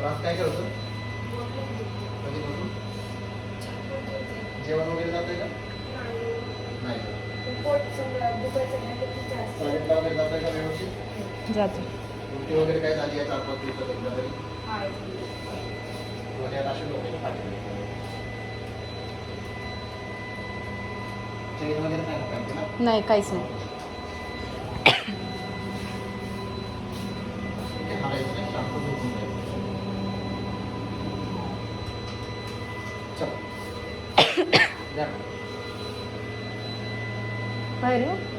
आज काय करतो कधीपासून? जेवण वगैरे जातंय का? नाही. का? टॉयलेटला वगैरे जातंय का व्यवस्थित? जातो उलटी वगैरे काय झाली आहे चार पाच दिवसात एकदा तरी? वगैरे असे लोक चेन वगैरे नाही ना पाहिजे ना नाही काहीच नाही ते हालायचं नाही शांत झोपून जायचं चल जा.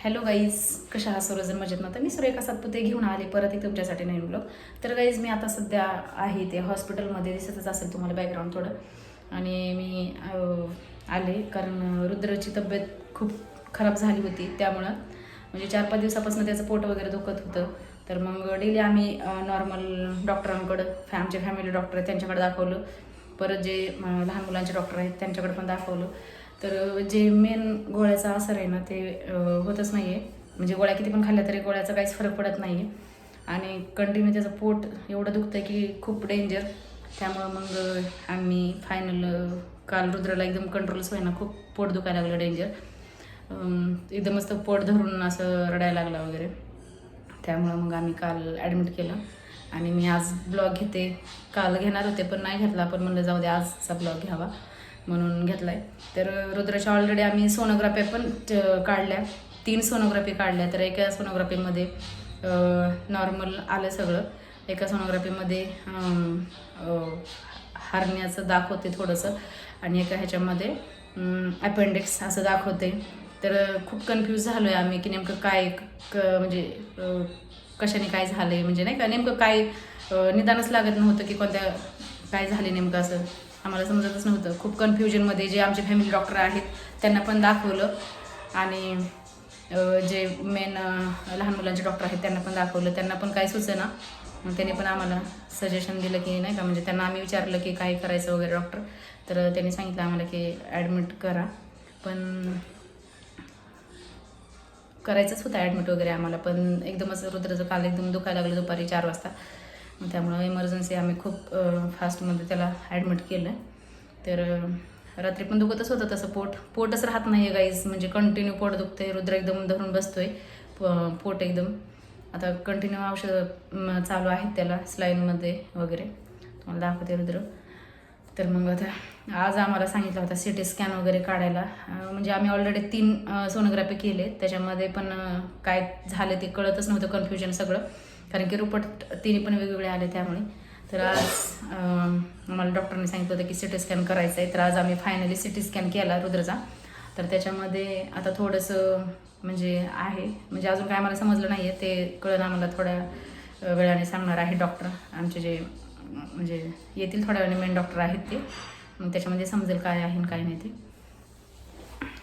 हॅलो गाईज कशा आहात सर्वजण? मजेत ना? तर मी सुरेखा सातपुते घेऊन आले परत एक तुमच्यासाठी नाही ब्लॉग तर गाईज मी आता सध्या आहे ते हॉस्पिटलमध्ये दिसतच असेल तुम्हाला बॅकग्राऊंड थोडं. आणि मी आले कारण रुद्रची तब्येत खूप खराब झाली होती त्यामुळं. म्हणजे चार पाच दिवसापासून त्याचं पोट वगैरे दुखत होतं. तर मग डेली आम्ही नॉर्मल डॉक्टरांकडं फॅ आमचे फॅमिली डॉक्टर आहेत त्यांच्याकडे दाखवलं. परत जे लहान मुलांचे डॉक्टर आहेत त्यांच्याकडे पण दाखवलं. तर जे मेन गोळ्याचा असर आहे ना ते होतच नाही आहे म्हणजे गोळ्या किती पण खाल्ल्या तरी गोळ्याचा काहीच फरक पडत नाही आहे आणि कंटिन्यू त्याचं पोट एवढं दुखतं आहे की खूप डेंजर त्यामुळं मग आम्ही फायनल काल रुद्राला एकदम कंट्रोलच होईना खूप पोट दुखायला लागलं डेंजर एकदमच तो पोट धरून असं रडायला लागला वगैरे. त्यामुळं मग आम्ही काल ॲडमिट केलं. आणि मी आज ब्लॉग घेते. काल घेणार होते पण नाही घेतला. पण म्हणलं जाऊ दे आजचा ब्लॉग घ्यावा. म्हणून घेतला आहे तर रुद्राच्या ऑलरेडी आम्ही सोनोग्राफी पण काढल्या. तीन सोनोग्राफी काढल्या. तर एका सोनोग्राफीमध्ये नॉर्मल आलं सगळं. एका सोनोग्राफीमध्ये हारण्याचं दाखवते थोडंसं. आणि एका ह्याच्यामध्ये अपेंडिक्स असं दाखवते. तर खूप कन्फ्यूज झालो आहे आम्ही की नेमकं काय क म्हणजे कशाने काय झालं आहे म्हणजे नाही का नेमकं काय निदानच लागत नव्हतं की कोणत्या काय झाले नेमकं असं. आम्हाला समजतच नव्हतं. खूप कन्फ्युजनमध्ये जे आमचे फॅमिली डॉक्टर आहेत त्यांना पण दाखवलं. आणि जे मेन लहान मुलांचे डॉक्टर आहेत त्यांना पण दाखवलं. त्यांना पण काय सुचना. मग त्यांनी पण आम्हाला सजेशन दिलं की नाही का म्हणजे त्यांना आम्ही विचारलं की काय करायचं वगैरे डॉक्टर तर त्यांनी सांगितलं आम्हाला की ॲडमिट करा. पण करायचंच होतं ॲडमिट वगैरे आम्हाला. पण एकदमच रुद्राचं काल एकदम दुखायला लागलं दुपारी चार वाजता. त्यामुळं इमर्जन्सी आम्ही खूप फास्टमध्ये त्याला ॲडमिट केलं. तर रात्री पण दुखतच होतं तसं. पोट पोटच राहत नाही आहे गाईज म्हणजे कंटिन्यू पोट दुखतंय. रुद्र एकदम धरून बसतोय. पोट एकदम. आता कंटिन्यू औषधं चालू आहेत त्याला स्लाईनमध्ये वगैरे. तुम्हाला दाखवते रुद्र. तर मग आता आज आम्हाला सांगितलं होता सी टी स्कॅन वगैरे काढायला. म्हणजे आम्ही ऑलरेडी तीन सोनोग्राफी केले. त्याच्यामध्ये पण काय झालं ते कळतच नव्हतं कन्फ्युजन सगळं. कारण की रुपट तिने पण वेगवेगळे आले त्यामुळे. तर आज मला आम्हाला डॉक्टरने सांगितलं होतं की सी टी स्कॅन करायचं आहे तर आज आम्ही फायनली सी टी स्कॅन केला रुद्रचा. तर त्याच्यामध्ये आता थोडंसं म्हणजे आहे. म्हणजे अजून काय मला समजलं नाही आहे ते कळण आम्हाला थोड्या वेळाने सांगणार आहे डॉक्टर आमचे जे म्हणजे येतील थोड्या वेळाने मेन डॉक्टर आहेत ते. मग त्याच्यामध्ये समजेल काय आहे आणि काय नाही ते.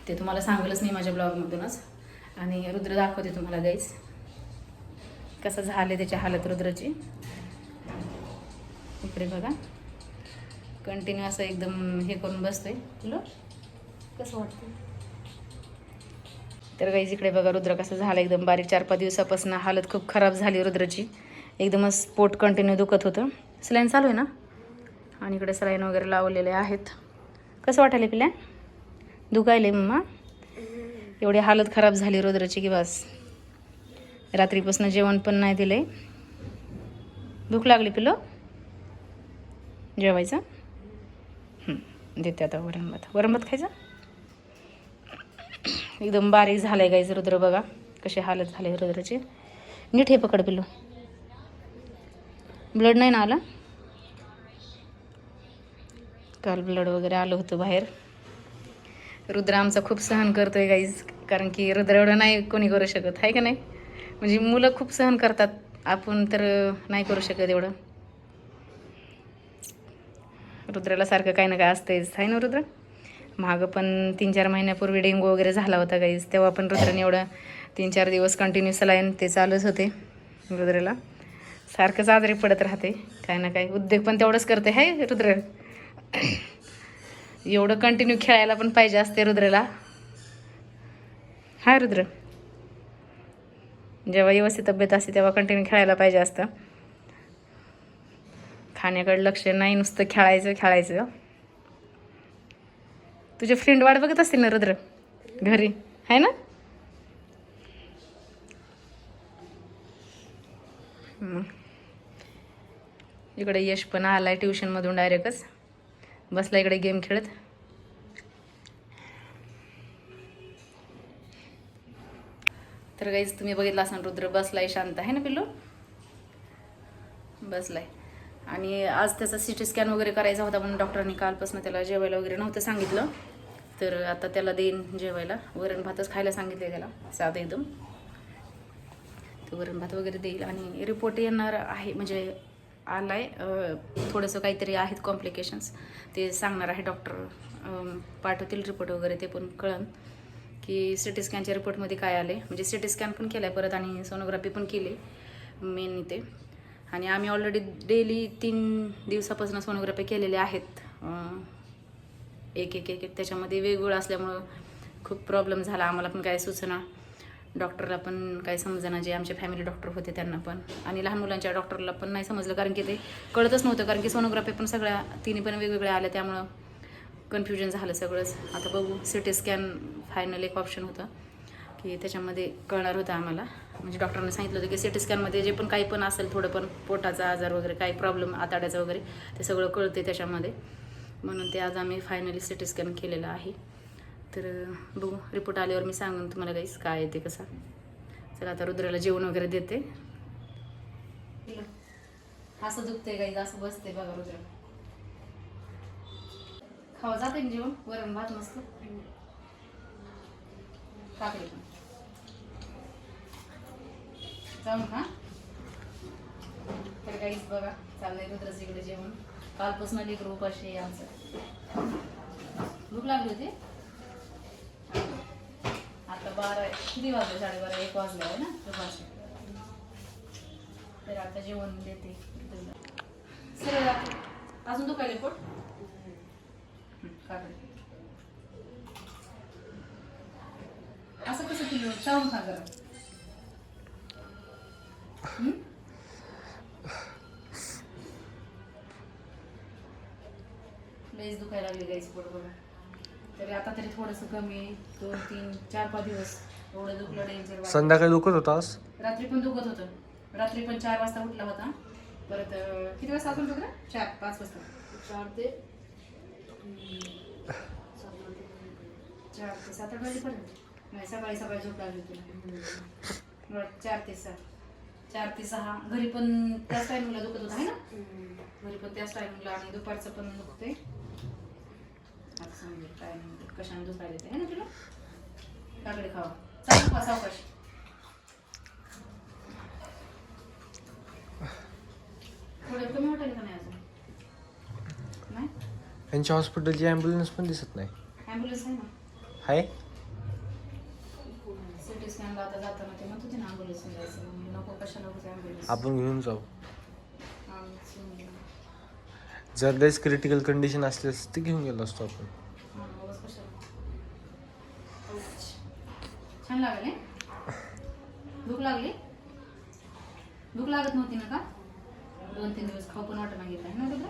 ते तुम्हाला सांगलंच नाही माझ्या ब्लॉगमधूनच आणि रुद्र दाखवते तुम्हाला गाईस कसं झालं त्याची हालत रुद्राची? इकडे बघा. कंटिन्यू असं एकदम हे करून बसतोय. तुला कसं वाटतं तर गाईज इकडे बघा रुद्र कसं झालं एकदम बारीक चार पाच दिवसापासून हालत खूप खराब झाली रुद्राची. एकदमच पोट कंटिन्यू दुखत होतं. सलाईन चालू आहे ना? आणि इकडे सलाईन वगैरे लावलेले आहेत. कसं वाटायला पिल्या दुखायले मम्मा? एवढी हालत खराब झाली रुद्राची की बस. रात्रीपासून जेवण पण नाही दिलंय. भूक लागली पिलो जेवायचं? देते आता वरण भात वरण भात खायचं? एकदम बारीक झालंय गायचं रुद्र बघा. कशी हालत झाले रुद्राचे. नीट हे पकड पिलो ब्लड नाही ना आलं? काल ब्लड वगैरे आलं होतं बाहेर. रुद्र आमचा खूप सहन करतोय गाईज कारण की रुद्र एवढं नाही कोणी करू शकत. आहे का नाही? म्हणजे मुलं खूप सहन करतात. आपण तर नाही करू शकत एवढं. रुद्राला सारखं काही ना काय असतंयच. आहे ना रुद्र? मागं पण तीन चार महिन्यापूर्वी डेंगू वगैरे झाला होता काहीच. तेव्हा पण रुद्राने एवढं तीन चार दिवस कंटिन्यू सलाईन ते चालूच होते रुद्रेला. सारखंच आजारी पडत राहते. काय ना काय उद्योग पण तेवढंच करते. हाय रुद्र? एवढं कंटिन्यू खेळायला पण पाहिजे असते रुद्रला. हाय रुद्र? जेव्हा व्यवस्थित तब्येत असते तेव्हा कंटिन्यू खेळायला पाहिजे असतं. खाण्याकडे लक्ष नाही नुसतं खेळायचं खेळायचं. तुझे फ्रेंड वाट बघत असतील ना रुद्र? घरी आहे ना? इकडे यश पण आलाय ट्युशनमधून डायरेक्टच बसला इकडे गेम खेळत. तर काहीच तुम्ही बघितलं असाल रुद्र बसलाय शांत आहे ना पिल्लू? बसलाय. आणि आज त्याचा सी टी स्कॅन वगैरे करायचा होता म्हणून डॉक्टरांनी कालपासून त्याला जेवायला वगैरे नव्हतं सांगितलं. तर आता त्याला देईन जेवायला. वरण भातच खायला सांगितले त्याला साधं एकदम. तर वरण भात वगैरे देईल. आणि रिपोर्ट येणार आहे म्हणजे आलाय आहे थोडंसं काहीतरी आहेत कॉम्प्लिकेशन्स ते सांगणार आहे डॉक्टर पाठवतील रिपोर्ट वगैरे ते पण कळन. की सी टी स्कॅनच्या रिपोर्टमध्ये काय आले म्हणजे सी टी स्कॅन पण केलं आहे परत आणि सोनोग्राफी पण केली मेन ते आणि आम्ही ऑलरेडी डेली तीन दिवसापासून सोनोग्राफी केलेल्या आहेत. एक एक एक एक. त्याच्यामध्ये वेगवेगळं असल्यामुळं खूप प्रॉब्लेम झाला. आम्हाला पण काय सुचना. डॉक्टरला पण काय समजना जे आमचे फॅमिली डॉक्टर होते त्यांना पण. आणि लहान मुलांच्या डॉक्टरला पण नाही समजलं कारण की ते कळतच नव्हतं कारण की सोनोग्राफी पण सगळ्या तिन्ही पण वेगवेगळ्या आल्या त्यामुळं कन्फ्युजन झालं सगळंच. आता बघू सी टी स्कॅन फायनल एक ऑप्शन होतं की त्याच्यामध्ये कळणार होतं आम्हाला. म्हणजे डॉक्टरांनी सांगितलं होतं की सी टी स्कॅनमध्ये जे पण काही पण असेल थोडं पण पोटाचा आजार वगैरे काही प्रॉब्लेम आताड्याचा वगैरे ते सगळं कळते त्याच्यामध्ये. म्हणून ते आज आम्ही फायनली सी टी स्कॅन केलेलं आहे. तर बघू रिपोर्ट आल्यावर मी सांगून तुम्हाला काहीच काय येते कसं. चला आता रुद्राला जेवण वगैरे देते. असं दुखते काही असं बसते बघा रुद्र. खावा जाते ना जेवण. वरण भात मस्त. काकडे पण. जाऊन खा. तर काहीच बघा चाललंय रुद्राचं इकडे जेवण. कालपासून आली ग्रुप असे आमचं. भूक लागली होती? आता बारा किती वाजले? साडेबारा एक वाजले आहे ना दुपारचे. तर आता जेवण देते. सर अजून दुखायले पोट? असं कसं किलो? चावून खा जरा? लईच दुखायला लागली गाईच पोट बघा तरी आता तरी थोडंसं कमी. दोन तीन चार पाच दिवस. एवढं दुखलं डेंजर संध्याकाळी दुखत होतास? रात्री पण दुखत होतं. रात्री पण चार वाजता उठला होता. परत किती वाजता अजून बघा चार पाच वाजता. चार ते सात आठ वाजेपर्यंत नाही सकाळी सकाळी झोप लागली तुला चार ते सात चार ते सहा घरी पण त्याच टायमिंगला दुखत होतं आहे ना घरी पण त्याच टायमिंगला आणि दुपारचं पण दुखते आता समजेल काय कशाने दुखायला ते आहे ना तुला काकडे खावा चालू खा सावकाश थोडं कमी वाटेल का नाही आज नाही यांच्या हॉस्पिटलची ॲम्ब्युलन्स पण दिसत नाही. ॲम्ब्युलन्स आहे ना? आहे? सिटी स्कॅनला आता जाताना ते म्हणत होते ना ॲम्ब्युलन्स जायचं मी नको कशाला होते ॲम्ब्युलन्स आपण घेऊन जाऊ. जर लयच क्रिटिकल कंडिशन असली असती तर घेऊन गेलो असतो आपण. छान लागले भूक लागली? भूक लागत नव्हती ना का? दोन तीन दिवस खाऊ पण वाटत नाही ना तुला